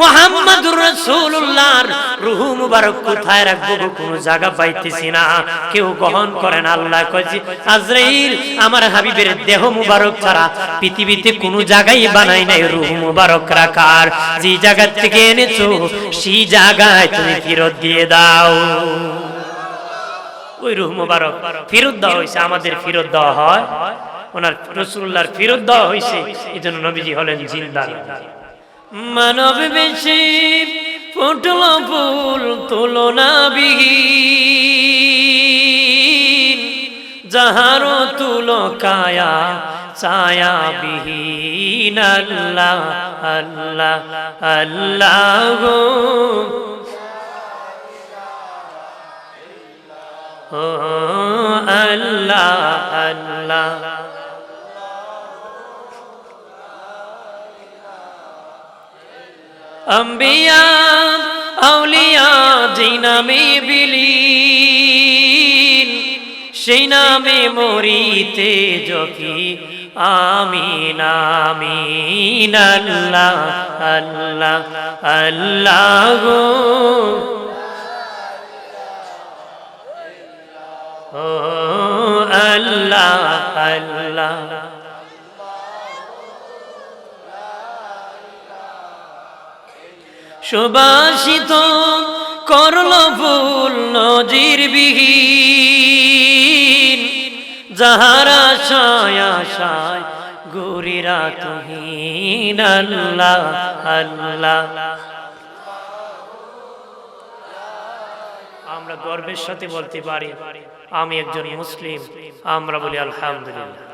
মুহাম্মাদুর রাসূলুল্লাহর রুহ মুবারক কোথায় জায়গা পাইতেছি না। কেউ করেন আল্লাহ কইছে, আজরাইল, আমার হাবিবের দেহ মুবারক ছাড়া পৃথিবীতে জায়গায় বানাই নাই। রুহ মুবারক রাখার। যে জায়গা থেকে এনেছো, সেই জায়গায় তুমি ফেরত দিয়ে দাও। ওই রুহ মুবারক ফেরত আমাদের ফেরত হয়। ওনার রসুল্লাহর ফেরত দেওয়া হয়েছে এই জন্য নবীজি হলেন জিন্দা মানব বেশি ফুটল ফুল তুলনা বিহীন যাহার তুল কায়া ছায়া বিহীন আল্লাহ আল্লাহ আল্লাহ গো। আল্লাহ আল্লাহ। আম্বিয়া, আউলিয়া, যেই নামে বিলীন, সেই নামে মরিতে যকি আমিন আমিন, আল্লাহ আল্লাহ আল্লাহ। গো ও আল্লাহ আল্লাহ। সুবাসিত করল ফুল নজির বিহীন যাহারা আশায় আশায় গরিরা তুহিন আল্লাহ আল্লাহ। আমরা গর্বের সাথে বলতে পারি, আমি একজন মুসলিম, আমরা বলি আলহামদুলিল্লাহ।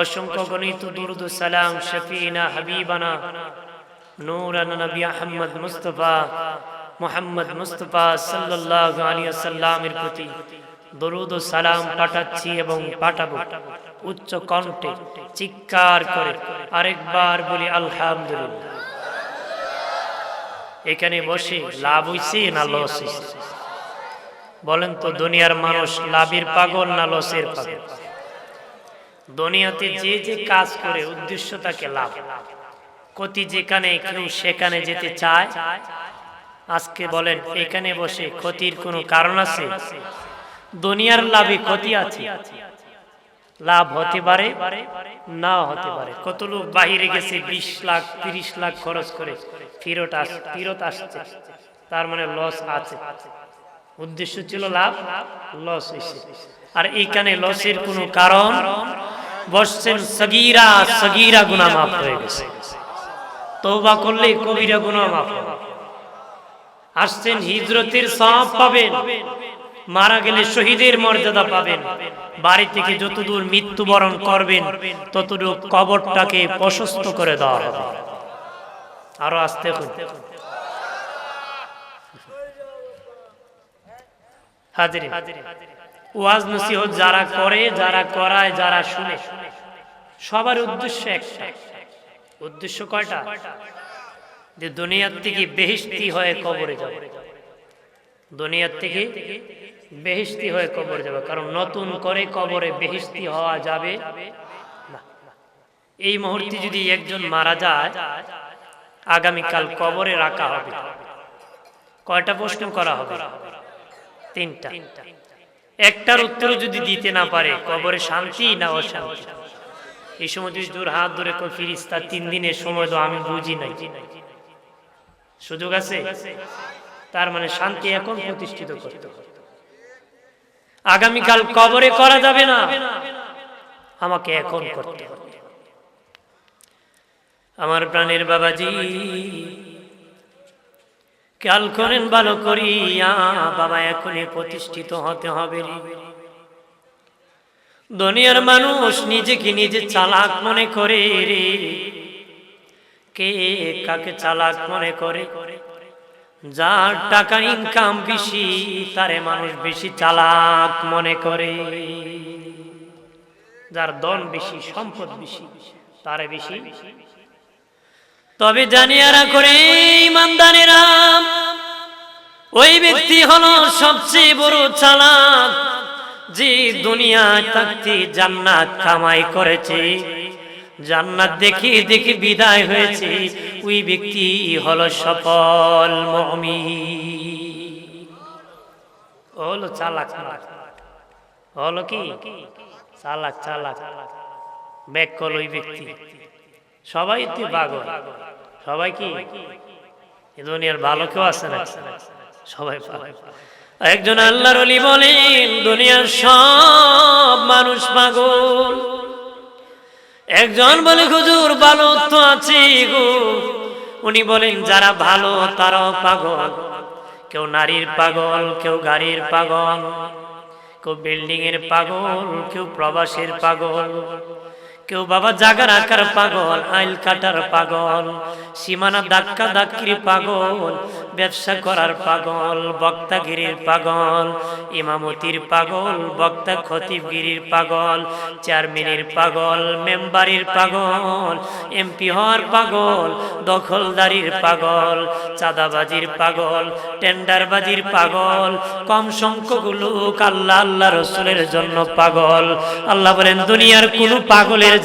অসংখ্য গণিত, দুরুদ, সালাম শফিনা হাবিবানা আহমদ মুস্তফা, মোহাম্মদ মুস্তফা ওয়াসাল্লামের প্রতি দরুদ সালাম পাঠাচ্ছি এবং পাঠাবো। উচ্চ কণ্ঠে করে আরেকবার বলি, আলহামদুলিল্লাহ। এখানে বসে লাভ হইছে না লস বলেন তো, দুনিয়ার মানুষ লাভের পাগল না লসের পাগল? দুনিয়াতে যে যে কাজ করে উদ্দেশ্য তাকে লাভ লাভ। কতি যেখানে কেউ সেখানে যেতে চায়, আজকে বলেন, এখানে বসে ক্ষতির কোনো কারণ আছে? দুনিয়ার লাভে ক্ষতি আছে? লাভ হতে পারে না হতে পারে। কত লোক বাহিরে গেছে, বিশ লাখ, তিরিশ লাখ খরচ করে, ফিরত আস, ফিরত আসছে, তার মানে লস আছে। উদ্দেশ্য ছিল লাভ লস হয়েছে। আর এইখানে লসের কোনো কারণ, বসছেন সগিরা সগিরা গুনাহ মাফ হয়ে গেছে। তৌবা করলে কবিরা গুনাহ মাফ আসছেন হিজরতের সব পাবেন। মারা গেলে শহীদের মর্যাদা পাবেন। বাড়ি থেকে যতদূর মৃত্যুবরণ করবেন ততদূর কবরটাকে প্রশস্ত করে দেওয়া হবে আরও আসতে হাজির। ওয়াজ নসিহত যারা করে, যারা করায়, যারা শুনে, সবার উদ্দেশ্য একটা। উদ্দেশ্য কয়টা? যে দুনিয়ার থেকে বেহিস্তি হয়ে কবরে যাবে। দুনিয়ার থেকে বেহিস্তি হয়ে কবরে যাবে। কারণ নতুন করে কবরে বেহিস্তি হওয়া যাবে না। এই মুহূর্তে যদি একজন মারা যায়, আগামীকাল কবরে রাখা হবে। কয়টা প্রশ্ন করা হবে? তিনটা। একটার উত্তর যদি দিতে না পারে, কবরে শান্তি না অশান্তি? এই সময় যদি জোর হাত ধরে কই ফিরিস্তা, তিন দিনের সময় তো আমি বুঝি নাই। সুযোগ আছে? তার মানে শান্তি এখন প্রতিষ্ঠিত করতে আগামীকাল কবরে করা যাবে না। আমাকে এখন করতে আমার প্রাণের বাবাজি, খেয়াল করেন ভালো করিয়া বাবা এখনই প্রতিষ্ঠিত হতে হবে। দুনিয়ার মানুষ নিজেকে নিজে চালাক মনে করে রে। কে কাকে চালাক মনে করে? যার টাকা ইনকাম বেশি, তারে মানুষ বেশি চালাক মনে করে। যার দন বেশি, সম্পদ বেশি, তারে বেশি। তবে জানিয়ারা করে ইমানদারেরা, ওই ব্যক্তি হলো সবচেয়ে বড় চালাক। যে দুনিয়ায় থাকতে জান্নাত কামাই করেছে। জান্নাত দেখি দেখি বিদায় হয়েছে। ওই ব্যক্তি হলো সফল মমি হলো চালাক। হলো কি? চালাক চালাক। ব্যাক করল ওই ব্যক্তি। সবাই তুই পাগল। সবাই কি? দুনিয়ার ভালো কেউ আছে না সবাই পাগল। একজন আল্লাহর অলি বলেন, দুনিয়ার সব মানুষ পাগল। একজন বলে, হুজুর, ভালো তো আছে গো। উনি বলেন, যারা ভালো, তারাও পাগল। কেউ নারীর পাগল, কেউ গাড়ির পাগল। কেউ বিল্ডিং এর পাগল, কেউ প্রবাসের পাগল। কেউ বাবা জাগার আকার পাগল, আইল কাটার পাগল, সীমানা ধাক্কা ধাক্কির পাগল, ব্যবসা করার পাগল, বক্তাগিরির পাগল, ইমামতির পাগল, বক্তা খতিবগিরির পাগল, চেয়ারম্যানের পাগল, মেম্বারের পাগল, এমপি হওয়ার পাগল, দখলদারির পাগল, চাঁদাবাজির পাগল, টেন্ডারবাজির পাগল, কম সংখ্যক লোক আল্লাহ আল্লাহ রসুলের জন্য পাগল। আল্লাহ বলেন, দুনিয়ার কোনো পাগলের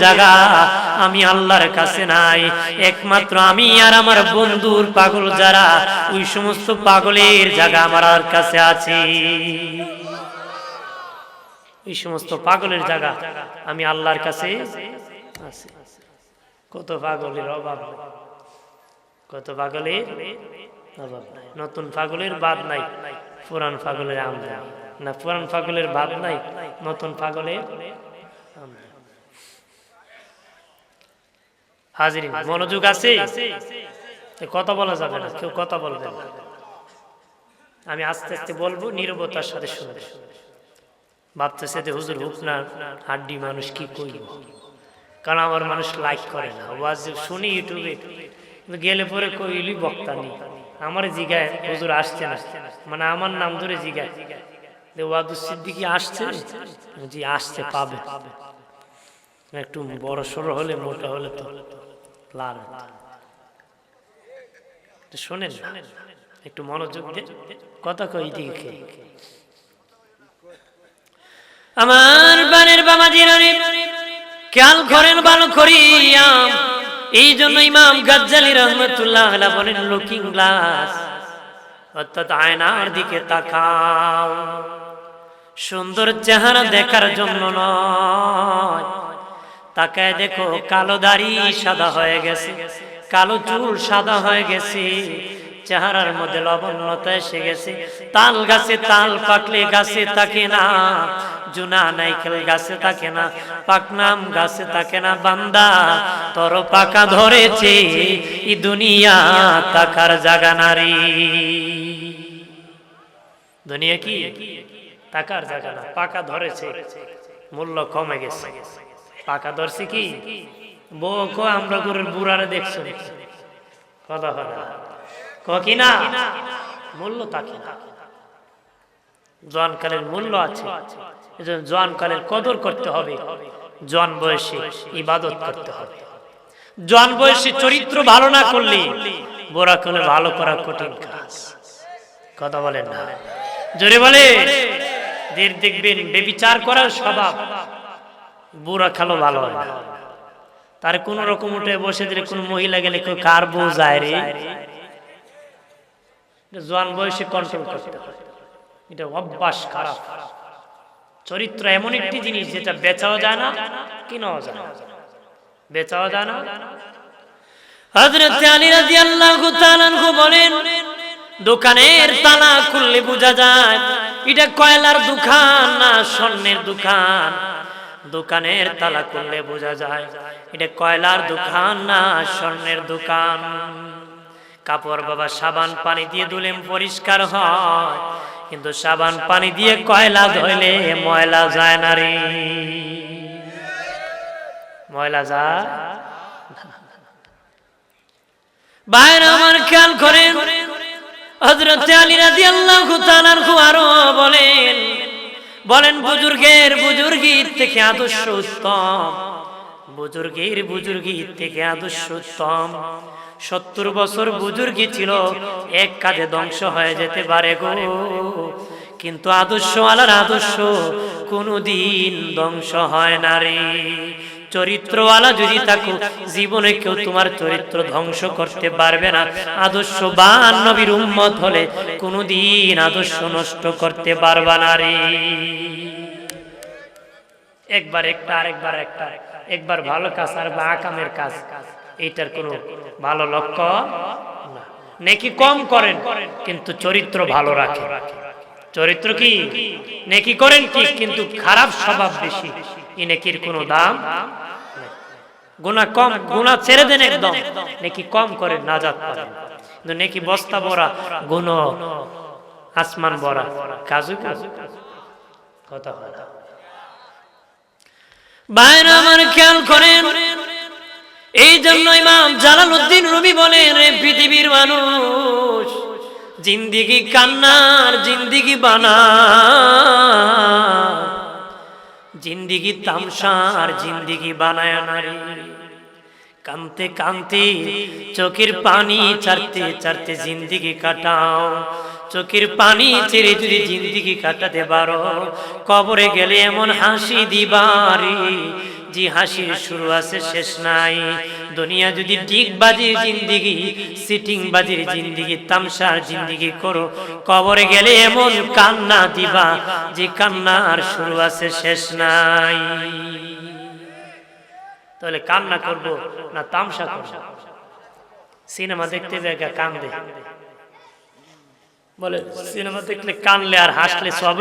আমি আল্লাহর কাছে নাই। একমাত্র আমি আর আমার বন্ধুর পাগল যারা, ওই সমস্ত পাগলের আমার কাছে আছে। ওই সমস্ত পাগলের জায়গা আমি আল্লাহর কাছে কত পাগলের অভাব। কত পাগলের অভাব নাই। নতুন পাগলের বাদ নাই, পুরান পাগলের আমদানি না, পুরান পাগলের বাদ নাই, নতুন পাগলের হাজির মনোযোগ আছে? কথা বলা যাবে না, কেউ কথা বলবে না। আমি আস্তে আস্তে বলব, নিরবতার সাথে শুনবে। ভাবতেছে যে, হুজুর হুক না হাড্ডি মানুষ কি কইব? কারণ আমার মানুষ লাইক করে না। ওয়াজ শুনি ইউটিউবে, কিন্তু গেলে পরে কইলি, বক্তা নেই। আমার জিগায়, হুজুর, আসছে না। মানে আমার নাম ধরে জিগায় যে ওয়াদুস সিদ্দিকি আসছে? জি আসছে, পাবে। একটু বড় সড়ো হলে, মোটা হলে তো। লাল। শোনেন একটু মনোযোগ কথা কই দিকে আমার বানের বাবা জিরানি খেয়াল করেন ভালো করিয়া, এই জন্য ইমাম গাজ্জালি রহমতুল্লাহ বলেন লুকিং গ্লাস অর্থাৎ আয়নার দিকে তাকাও। সুন্দর চেহারা দেখার জন্য নয় তাকায় দেখো কালো দাড়ি সাদা হয়ে গেছে, কালো চুল সাদা হয়ে গেছে, চেহারার মধ্যে লবণতা এসে গেছে। তাল গাছে তাল, পাকলে গাছে থাকে না, জুনা নাইকেল গাছে থাকে না, পাকনাম গাছে থাকে না, বান্দা তর পাকা ধরেছে, ই দুনিয়া তাকার জাগা নারী। দুনিয়া কি? টাকার জাগা না, পাকা ধরেছে, মূল্য কমে গেছে। পাকা ধরছে কি? বউ আমরা গরুর বুড়ারে দেখছ। কথা হয় কি না? মূল্য থাকে না? জোয়ানকালের মূল্য আছে। এজন্য জোয়ানকালের কদর করতে হবে। জোয়ান বয়সে ইবাদত করতে হবে। জোয়ান বয়সে চরিত্র ভালো না করলে বোরা কালে ভালো করা কঠিন কাজ। কথা বলেন না। জোরে বলে দেখবেন বেবিচার করার স্বভাব। বুড়া খালো ভালো তার কোন রকম উঠে বসে দিলে কোন মহিলা গেলে কেউ কার বউ যায় রে? জোয়ান বয়সে কন্ট্রোল করতে হয়। এটা অভ্যাস খারাপ। চরিত্র এমন একটি জিনিস যেটা বেচাও যায় না, কিনাও যায় না। বেচাও যায় না। হযরত আলী রাদিয়াল্লাহু বলেন, দোকানের তালা খুললে বোঝা যায়, এটা কয়লার দোকান না স্বর্ণের দোকান। দোকানের তালা খুললে বোঝা যায়, এটা কয়লার দোকান না স্বর্ণের দোকান। কাপড় বাবা সাবান পানি দিয়ে ধুলেম পরিষ্কার হয়, কিন্তু সাবান পানি দিয়ে কয়লা ধইলে ময়লা যায় না রে। ময়লা যায়? বাইরে আমার খেয়াল করেন, হযরত আলী রাদিয়াল্লাহু তাআলাহু আরও বলেন বলেন বুজুর্গের বুজুর্গীর থেকে আদর্শ উত্তম। বুজুর্গের বুজুর্গীর থেকে আদর্শ উত্তম। সত্তর বছর বুজুর্গি ছিল, এক কাজে ধ্বংস হয়ে যেতে পারে গো। কিন্তু আদর্শ আলার আদর্শ কোনোদিন ধ্বংস হয় না রে। চরিত্রওয়ালা যদি থাকো জীবনে কেউ তোমার চরিত্র ধ্বংস করতে পারবে না। আদর্শ বান নবীর উম্মত হলে কোনোদিন আদর্শ নষ্ট করতে পারবা না রে। একবার একটা আরেকবার একটা। একবার ভালো কাজ আর বা আকামের কাজ। এইটার কোনো ভালো লক্ষ্য না। নেকি কম করেন, কিন্তু চরিত্র ভালো রাখে। চরিত্র কি? নেকি করেন কি? কিন্তু খারাপ স্বভাব বেশি। এই নেকির কোনো দাম গুনাহ কম, গুনাহ ছেড়ে দেন একদম। নেকি কম করেন নাজাত পাবেন কিন্তু নেকি বস্তা ভরা গুণ আসমান ভরা। কাজু কাজু কথা বাইরে আমার খেয়াল করেন এই জন্য ইমাম জালালউদ্দিন রুমি বলেন রে পৃথিবীর মানুষ জিন্দিগি কান্নার জিন্দিগি বানা জিন্দিগি তামসার জিন্দিগি বানায় নারী। কানতে কানতে চোখের পানি চারতে চারতে জিন্দিগি কাটাও। চোখের পানি ছেড়ে যদি জিন্দিগি কাটাতে পারো, কবরে গেলে এমন হাসি দিবারি। হাসির শুরু আছে, শেষ নাই। দুনিয়া যদি ডিগ বাজির জিন্দিগি সিটিং বাজির জিন্দিগি, তামসার জিন্দিগি করো, কবরে গেলে এমন কান্না দিবা যে কান্নার শুরু আছে, শেষ নাই। তাহলে কান্না করব না তামসা করব? সিনেমা দেখতে দেখা কান্দে। বলে, সিনেমা দেখলে কানলে আর হাসলে সব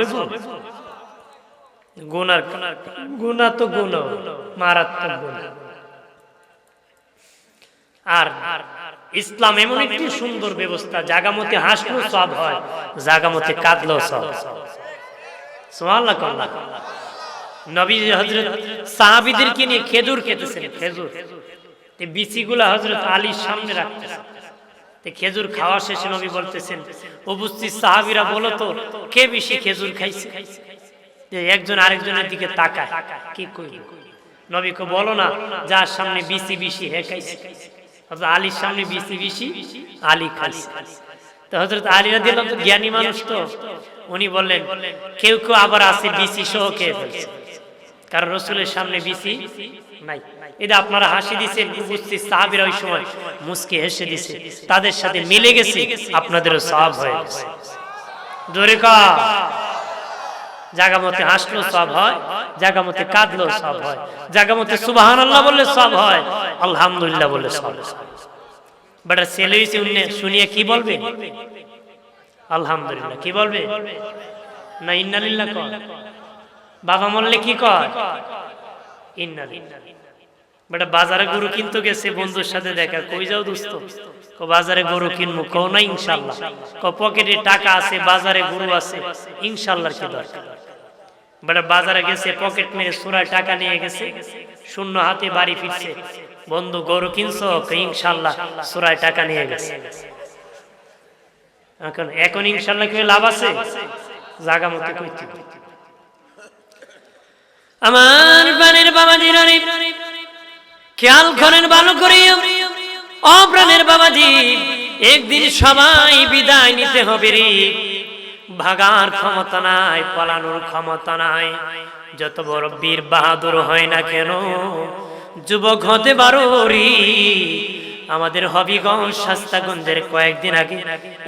ইসলাম এমন একটি সুন্দর ব্যবস্থা, জাগামতে সব হয়, জাগামতে সব নবী হজরত সাহাবিদেরকে নিয়ে খেজুর খেতেছেন, খেজুর। হজরত আলীর সামনে খেজুর খাওয়া শেষে নবী বলতেছেন, উপস্থিত সাহাবিরা বলো তো, কে বেশি খেজুর খাইছে খাইছে? যে একজন আরেকজনের দিকে তাকায়। কি কই নবীকে বলো না, যার সামনে বিসি বিসি হে খাইছে হযরত আলীর সামনে বিসি বিসি, আলী খাইছে। তো হযরত আলী রাদিয়াল্লাহু তো জ্ঞানী মানুষ তো, উনি বললেন, কেউ কেউ আবার আছে বিসি সহ খেয়ে ফেলছে। কারণ রসুলের সামনে বিসি নাই। এটা আপনারা হাসি দিচ্ছেন উপস্থিত সাহাবিরা ওই সময় মুসকে হেসে দিছে। তাদের সাথে মিলে গেছে, আপনাদেরও সব হয়ে গেছে। জোরে কা জাগা মতে হাসলো সব হয় জাগা মতে কাঁদলো সব হয়। জাগা মতে সুবাহান আল্লাহ বললে সব হয় আলহামদুলিল্লাহ বললে সব বেটা ছেলে হয়েছে শুনিয়ে কি বলবে? আলহামদুলিল্লাহ কি বলবে? না ইন্নালিল্লাহ কয়। বাবা মরলে কি কয়? ইন্নালিল্লাহ। বেটা বাজারে গরু কিনতে গেছে বন্ধুর সাথে দেখা। কই যাও দোস্ত? কো বাজারে গরু কিনবো। কো না ইনশাল্লাহ। ক পকেটে টাকা আছে বাজারে গরু আছে ইনশাল্লাহ কি দরকার? বেটা বাজারে গেছে পকেট মেরে সুরায় টাকা নিয়ে গেছে, শূন্য হাতে বাড়ি ফিরছে। বন্ধু, গরু কিনছো? ইনশাল্লাহ সুরায় টাকা নিয়ে গেছে। এখন এখন ইনশাল্লাহ কি লাভ আছে? জাগা মতো কইতে। আমার বানের বাবা দিনারি খেয়াল করেন ভালো করে অপ্রাণের বাবাজি একদিন সবাই বিদায় নিতে হবে রে। ভাগার ক্ষমতা নাই, পলানোর ক্ষমতা নাই। যত বড় বীর বাহাদুর হয় না কেন, যুবক হতে পারো আমাদের হবিগঞ্জ শাস্তাগঞ্জের কয়েকদিন আগে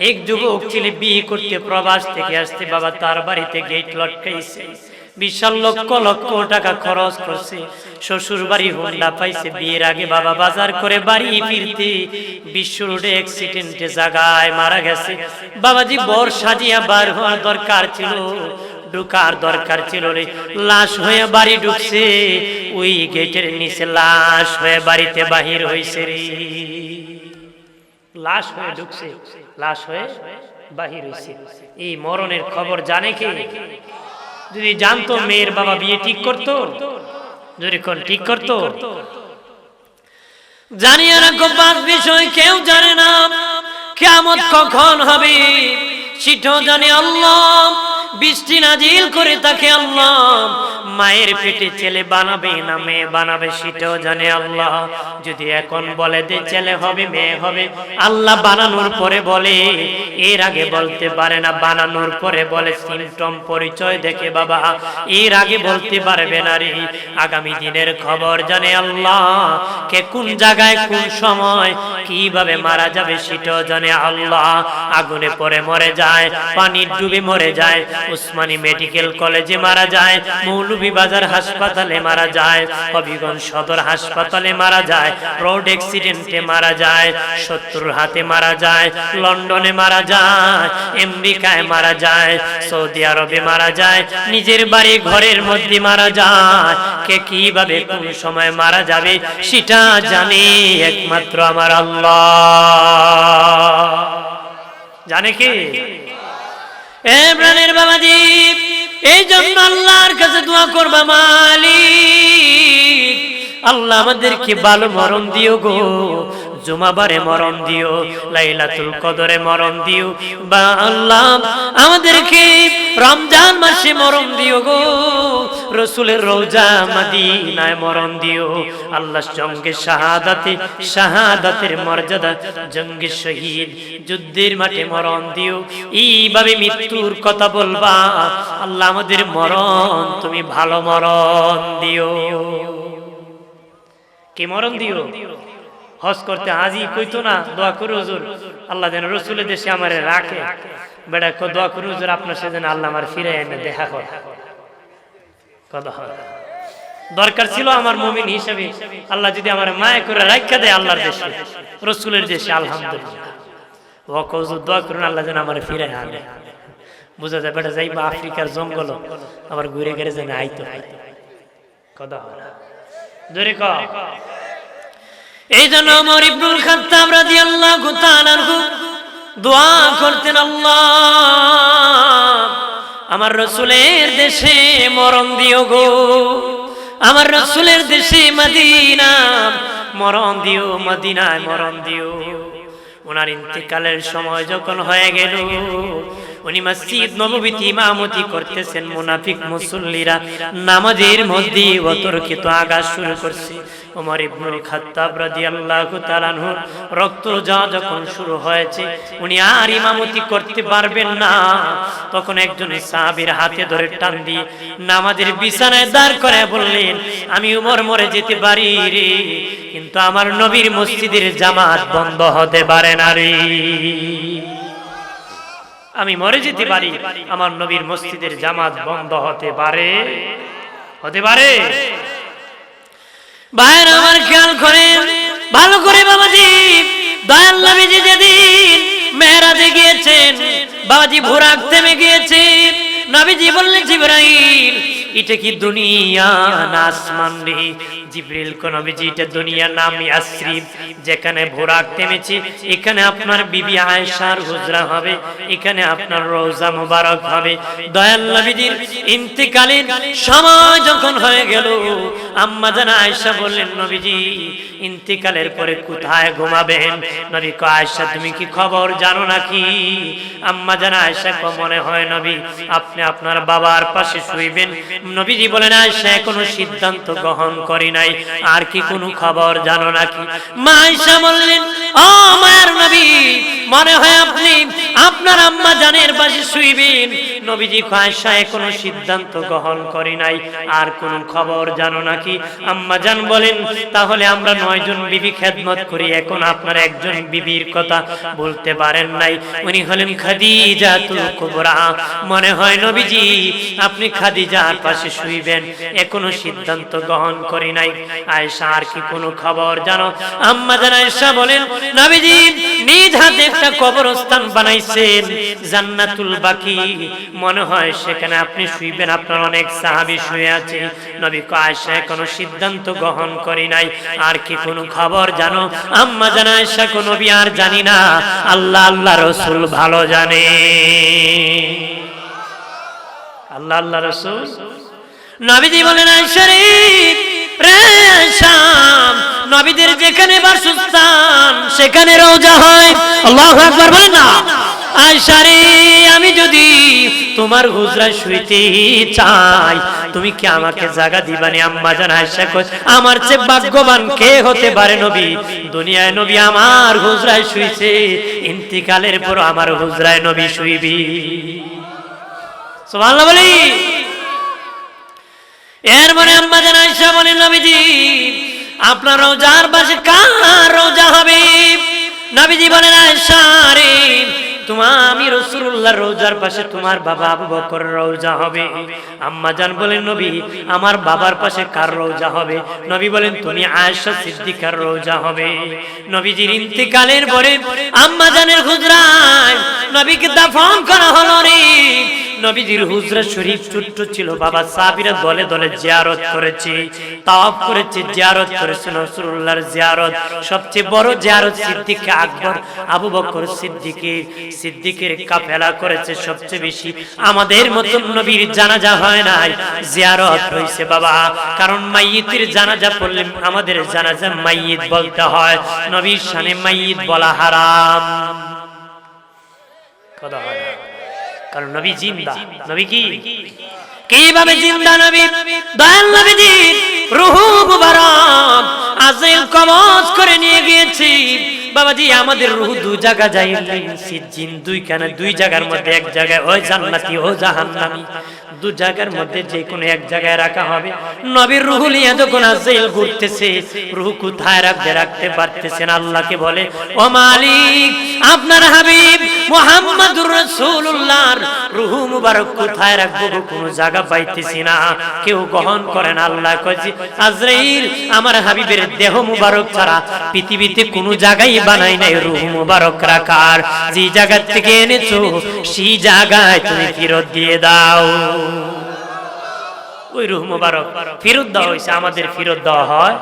এক যুবক ছেলে বিয়ে করতে প্রবাস থেকে আসতে বাবা তার বাড়িতে গেট লটকাইছে। বিশাল লক্ষ লক্ষ টাকা খরচ করছে। শ্বশুর বাড়ি হোন্ডা পাইছে, বিয়ের আগে বাবা বাজার করে বাড়ি ফিরতে। বিশ্ব রোডে অ্যাক্সিডেন্টে জাগায় মারা গেছে। বাবাজি বর সাজিয়া বার হওয়ার দরকার ছিল। ঢুকার দরকার ছিল রে, লাশ হয়ে বাড়ি ঢুকছে। ওই গেটের নিচে লাশ হয়ে বাড়িতে বাহির হয়েছে রে। লাশ হয়ে ঢুকছে, লাশ হয়ে বাহির হয়েছে এই মরণের খবর জানে কে? যদি জানতো মেয়ের বাবা বিয়ে ঠিক করতো, যদি কোন ঠিক করতো। জানি না পাঁচ বিষয় কেউ জানে না। কেমন কখন হবে, সেটাও জানে আল্লাহ। বৃষ্টি নাজিল করে তাকে আল্লাহ মায়ের পেটে ছেলে বানাবে না মেয়ে বানাবে সেটাও জানে আল্লাহ। যদি এখন বলে দে ছেলে হবে, মেয়ে হবে, আল্লাহ বানানোর পরে বলে, এর আগে বলতে পারে না, বানানোর পরে বলে সিমটম পরিচয় দেখে বাবা, এর আগে বলতে পারবে না রে। আগামী দিনের খবর জানে আল্লাহ, কে কোন জায়গায় কোন সময় কীভাবে মারা যাবে সেটাও জানে আল্লাহ। আগুনে পরে মরে যায়, পানির ডুবে মরে যায়, উসমানী মেডিকেল কলেজে মারা যায় মৌলভীবাজার হাসপাতালে মারা যায়, হবিগঞ্জ সদর হাসপাতালে মারা যায়, রোড অ্যাক্সিডেন্টে মারা যায় শত্রুর হাতে মারা যায়, লন্ডনে মারা যায়, আমেরিকায় মারা যায়, সৌদি আরবে মারা যায়, নিজের বাড়ি ঘরের মধ্যে মারা যায়। কে কীভাবে কোন সময় মারা যাবে, সেটা জানে একমাত্র আমার আল্লাহ। জানে কি? এ প্রাণের বাবাজি এই জন্য আল্লাহর কাছে দোয়া করবা মালিক। আল্লাহ আমাদেরকে ভালো মরণ দিও গো। জুমাবারে মরণ দিও, লাইলাতুল কদরে মরণ দিও। বা আল্লাহ, আমাদেরকে রমজান মাসে মরণ দিও গো, রসুলের রোজা মদিনায় মরণ দিও। আল্লাহ সঙ্গে শাহাদাতে, শাহাদাতের মর্যাদা জঙ্গে শহীদ যুদ্ধের মাঠে মরণ দিও। এইভাবে মৃত্যুর কথা বলবা, আল্লাহ আমাদের মরণ, তুমি ভালো মরণ দিও। কে মরণ দিও? হজ করতে আজই কইতো না, দোয়া করো হুজুর। আল্লাহ যেন রসুলের দেশে আমারে রাখে। বেড়া দোয়া করো হুজুর, আপনার সাথে আল্লাহ আমার ফিরে এনে দেখা করে। দরকার ছিল আমার মমিন হিসেবে আল্লাহ যদি আমার মায়া করে রাখা দেয় আল্লাহর দেশে, রসুলের দেশে, আলহামদুলিল্লাহ। ও কৌজুর দোয়া করুন আল্লাহ যেন আমার ফিরে আনে। বুঝা যায়, বেটা যাইবা আফ্রিকার জঙ্গল, আবার ঘুরে গেলে যেন আইতো। কথা হয় জোরে ক এই জন্য আমার ইবনুল খাত্তাব রাদিয়াল্লাহু তাআলা দোয়া করতেন, আল্লাহ, আমার রসুলের দেশে মরণ দিও গো। আমার রসুলের দেশে মদিনা, মরণ দিও, মদিনায় মরণ দিও। ওনার ইন্তেকালের সময় যখন হয়ে গেল উনি মসজিদ নববীতে ইমামতি করতেছেন মুনাফিক মুসল্লিরা। নামাজের মধ্যে অতর্কিত আঘাত শুরু করছে। ওমর ইবনুল খাত্তাব রাদিয়াল্লাহু তাআলা রক্ত যা যখন শুরু হয়েছে উনি আর ইমামতি করতে পারবেন না। তখন একজন সাহাবীর হাতে ধরে টান দিয়ে নামাজের বিছানায় দাঁড় করে বললেন আমি উমর মরে যেতে পারি রে কিন্তু আমার নবীর মসজিদের জামাত বন্ধ হতে পারে না রে। আমি মরে যেতে পারি। আমার নবীর মসজিদের জামাত বন্ধ হতে পারে? হতে পারে। ভাইয়ের আমার খেয়াল করেন ভালো করে বাবাজি দয়াল নবীজি যেদিন মেহরাজে গিয়েছেন বাবাজি ভোরাক থেমে গিয়েছেন নবীজি বললেন জিব্রাইল এটা কি দুনিয়া না আসমান রে? জিব্রিল কোন নবীজি এটা দুনিয়া নাম ইয়াসরিব যেখানে ভোরাক থেমেছে, এখানে আপনার বিবি আয়েশার হুজরা হবে, এখানে আপনার রোজা মুবারক হবে। দয়াল নবীজির ইন্তেকালীন সময় যখন হয়ে গেল, আম্মা জানা আয়েশা বললেন, নবীজি, ইন্তেকালের পরে কোথায় ঘুমাবেন? নবী কো আয়েশা, তুমি কি খবর জানো নাকি? আম্মা জানা আয়েশা কো মনে হয় নবী, আপনি আপনার বাবার পাশে শুইবেন। নবীজি বলেন, আয়েশা, এখনও সিদ্ধান্ত গ্রহণ করি নাই। আর কি কোনো খবর জানো নাকি? মা আয়েশা বললেন ও মায়ের নবী মনে হয় আপনি আপনার আম্মা জানের পাশে শুইবেন। নবীজি আয়েশা এখনও সিদ্ধান্ত গ্রহণ করি নাই। আর কোন খবর জানো নাকি? আম্মা জান বলেন, তাহলে আমরা নয়জন বিবি খেদমত করি, এখন আপনার একজন বিবির কথা বলতে পারেন নাই। উনি হলেন খাদিজা তুল কুবরা। মনে হয়, নবীজি, আপনি খাদিজার পাশে শুইবেন, এখনও সিদ্ধান্ত গ্রহণ করি নাই। আয়েশা, আর কি কোনো খবর জানো? আম্মা জান আয়েশা বলেন, নবীজি, নিজ হাতে একটা কবরস্থান বানাইছেন, জান্নাতুল বাকি। মনে হয় সেখানে আপনি শুইবেন। আপনার অনেক সাহাবী শুয়ে আছে নবী কো কোনো সিদ্ধান্ত গ্রহণ করি নাই। আর কি কোনো খবর জানো? আম্মা জানা আয়েশা কোন আর জানি না। আল্লাহ আল্লাহ রসুল ভালো জানে। আল্লাহ আল্লাহ রসুল। নবীজি বলেন আয়েশা রে রে আয়েশা নবীদের যেখানে বাসস্থান, সেখানে রোজা হয়। আল্লাহ একবার বলেন আয়সারে আমি যদি তোমার হুজরা শুইতে চাই, তুমি কি আমাকে জায়গা দিবানি আম্মা জান আয়সা কয় আমার চেয়ে ভাগ্যবান কে হতে পারে নবী? দুনিয়ায় নবী আমার হুজরায় শুইছে ইন্তিকালের পর আমার হুজরায় নবী শুইবি বলি। এর মানে আম্মা জান আয়সা বলেন নবীজি, আপনার রোজার পাশে কার রোজা হবে? নবীজি বলেন আয়সা রে তোমার আমি রসুল্লাহ রোজার পাশে তোমার বাবা আবু বকর রোজা হবে। আম্মা জান বলেন, নবী, আমার বাবার পাশে কার রোজা হবে? নবী বলেন, তুমি আয়েশা সিদ্দিকার রোজা হবে। নবীজির ইন্তিকালের পরে আম্মা জানের হুজরায় নবীকে দাফন করা হলো রে। নবীজির হুজরা শরীফ ছোট্ট ছিল। বাবা সাবিরা দলে দলে জিয়ারত করেছে, তাওয়াফ করেছে, জিয়ারত করেছে, নসরুল্লাহর জিয়ারত। সবচেয়ে বড় জিয়ারত সিদ্দিকে আকবর, আবু বকর সিদ্দিকে, সিদ্দিকের কাফেলা করেছে সবচেয়ে বেশি। আমাদের মতন নবীর জানাজা হয় নাই, জিয়ারত হইছে বাবা। কারণ মাইয়িতের জানাজা পড়লে আমাদের জানাজা মাইয়িত বলতে হয়, নবীর শানে মাইয়িত বলা হারাম। কথা হয় না। কারণ নবী জিন্দা। নবী কি? কীভাবে জিন্দা নবী? দয়াল নবীজি রুহু মুবারক। আজ কবজ করে নিয়ে গিয়েছি। বাবাজি, আমাদের রুহু দুই জায়গা যাই সিজিন দুই কেন দুই জায়গার মধ্যে এক জায়গায় ওই জান্নাতি, ও জাহান্নামী। দু জায়গার মধ্যে যে কোনো এক জায়গায় রাখা হবে। নবীর রুহু নিয়ে যখন আজরাইল ঘুরতেছে, রুহু কোথায় রাখতে রাখতে পারতেছেন আল্লাহকে বলে, ও মালিক, আপনার হাবিব মুহাম্মাদুর রাসূলুল্লাহর রুহু মুবারক কোথায় রাখব? কোনো জায়গা পাইতেছি না। কেউ গ্রহণ করেন আল্লাহ কয়েছে আজরাইল, আমার হাবিবের দেহ মুবারক ছাড়া পৃথিবীতে কোনো জায়গায় বানাই নাই রুহ মুবারক রাখার। যে জায়গা থেকে এনেছো সেই জায়গায় তুমি ফেরত দিয়ে দাও। ওই রুহ মুবারক ফেরত দেওয়া হয়েছে আমাদের ফেরত দেওয়া হয়।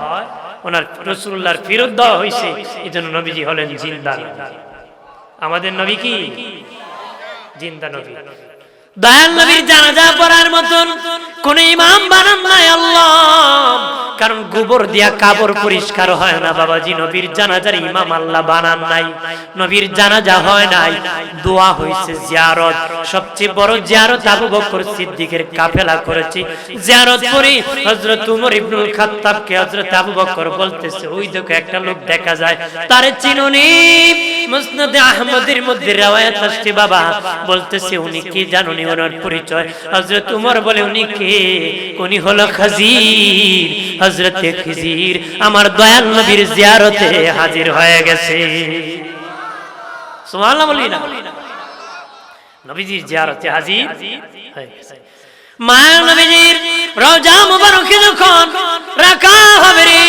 ওনার রসুল্লাহর ফেরত দেওয়া হয়েছে এই জন্য নবীজি হলেন জিন্দা আমাদের নবী কি? জিন্দা নবী। দয়াল নবীর জানাজা পড়ার মতন কোন ইমাম বানান নাই আল্লাহ। কারণ গোবর দিয়া কাবর পরিষ্কার হয় না বাবাজি, নবীর জানাজার ইমাম আল্লাহ বানান নাই। নবীর জানাজা হয় নাই। দোয়া হইছে জিয়ারত। সবচেয়ে বড় জিয়ারত আবু বকর সিদ্দিকের কাফেলা করেছে। জিয়ারত করে হযরত উমর ইবনুল খাত্তাবকে হযরত আবু বকর বলতেছে, ওই দেখো একটা লোক দেখা যায়, তারে চিনুনি? মুসনাদে আহমদের মধ্যে রওয়ায়াত আসছে, বাবা। বলতেছে, উনি কি জানুনি ওনার পরিচয়? হযরত উমর বলে, উনি কে? উনি হলো খাজির, হযরত খিজির। আমার দয়াল নবীর জিয়ারতে হাজির হয়ে গেছে। সুবহানাল্লাহ বলি না। নবীজির জিয়ারতে হাজির হয়ে গেছে। মায়ের নবীজির রওজা মুবারকে যখন রাখা হবে রে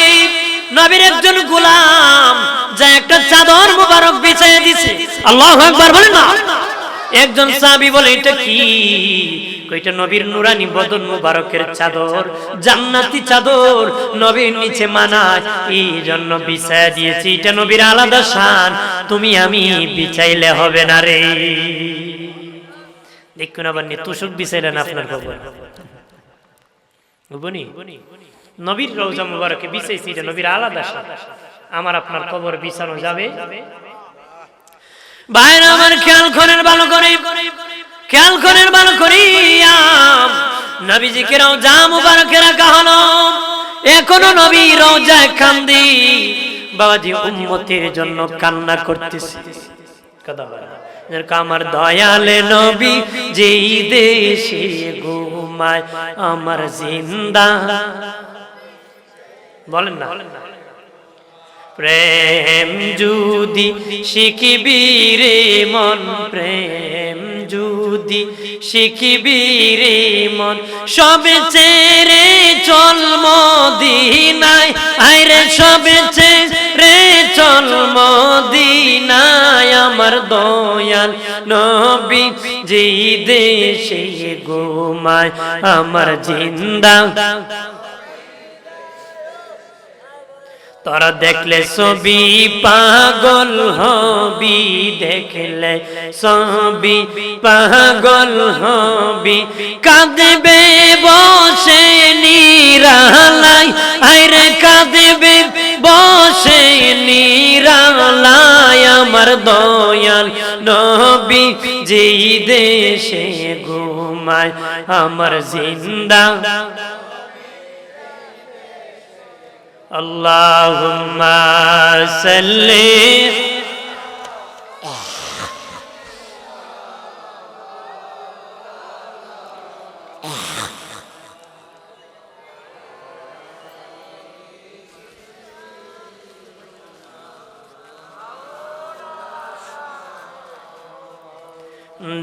নবীর একজন গোলাম, যা একটা চাদর মুবারক বিছাইয়ে দিছে। আল্লাহু আকবার, বলেন না? একজন সাহাবী বলে, এটা কি? কইটা নবীর নুরানি বদন মুবারকের চাদর, জান্নাতি চাদর, নবীর নিচে মানায় এই জন্য বিছায়া দিয়েছি। এটা নবীর আলাদা শান, তুমি আমি বিছাইলে হবে না রে। দেখুন আবার নি তুষক বিছাইলেন আপনার খবর বুঝবনি নবীর রওজা মুবারকে বিছাইছি এটা নবীর আলাদা আমার আপনার কবর বিছানো যাবে। বাইরে আমার খেয়াল করেন ভালো করে। খেয়াল করেন ভালো করিয়া মুবারকে রাখা হলো। এখনও নবী রওজায় কান্দি বাবাজি উম্মতের জন্য কান্না করতেছে। আমার দয়ালে নবী যেই দেশে ঘুমায়, আমার জিন্দা বলেন না। প্রেম যদি শিখিবি রে মন প্রেম যদি শিখিবি রে মন সবে চেরে চল মদিনায়। আইরে সবে চেরে চল মদিনায় আমার দয়াল নবী যেই দেশে গোমায় আমার জিন্দা। তোরা দেখলে ছবি পাগল হবি, দেখলে সবি পাগল হবি। কাঁদবে বসে নিরালাই, আইরে কাঁদবে বসে নিরালাই আমার দয়াল নবি। যেই দেশে ঘুমায়, আমার জিন্দা আল্লাহুম্মা সাল্লি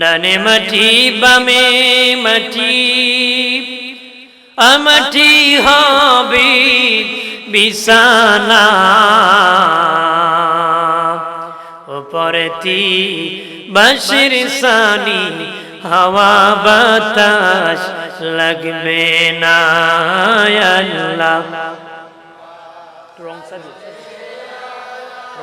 ডানে মাটি বামে মাটি আমাটি হবে বিছানা। উপরেতি বাসির সানি হাওয়া বাতাস লাগবে না আল্লাহ।